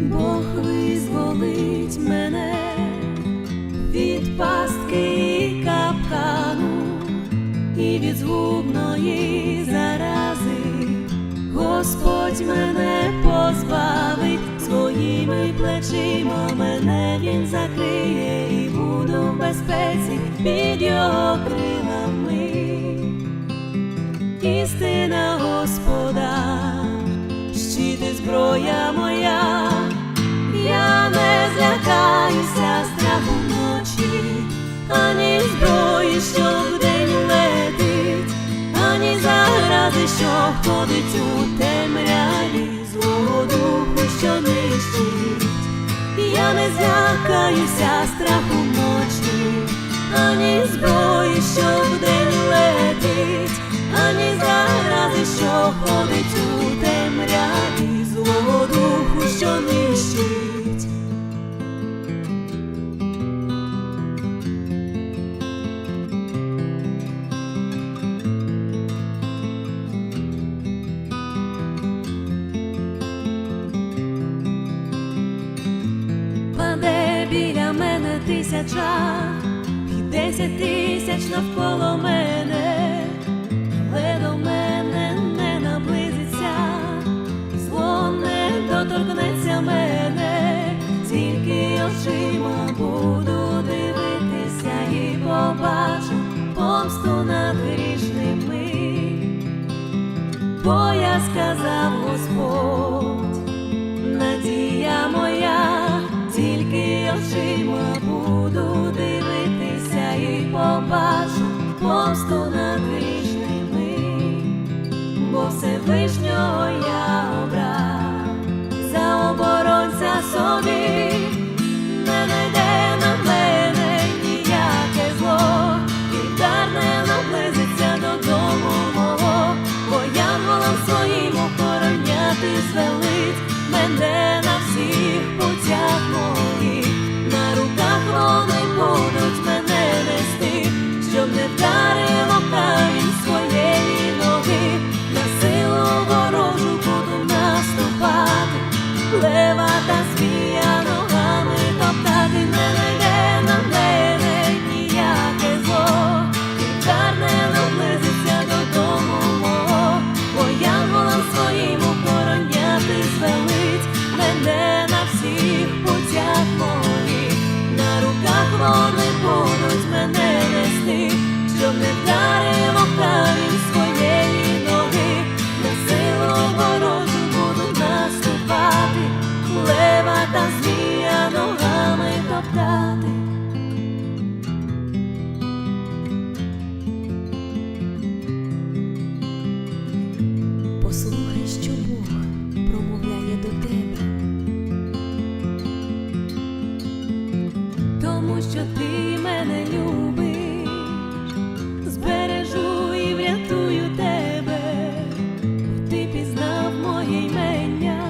Бог визволить мене від пастки капкану і від згубної зарази. Господь мене позбавить своїми плечима, мене він закриє і буду в безпеці під його крилами. Істина Господа, щит і зброя моя, що ходить у темряві, злого духу, що нищить. Я не злякаюся страху ночі, ані зброї, що вдень біля мене тисяча, і десять тисяч навколо мене, але до мене не наблизиться, зло не доторкнеться мене, тільки очима буду дивитися і побачу помсту над грішними. Бо я сказав Господь, помсту над грішними, бо Всевишнього що ти мене любиш, збережу і врятую тебе, ти пізнав моє імення,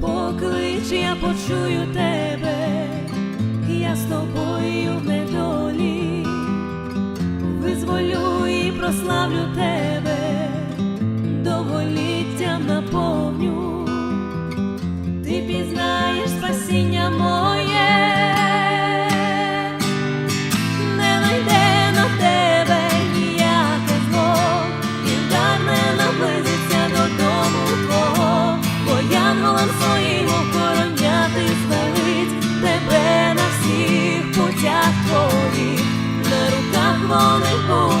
поклич, я почую тебе, я з тобою в недолі. Визволю і прославлю тебе, довголіттям наповню, I'm on a roll.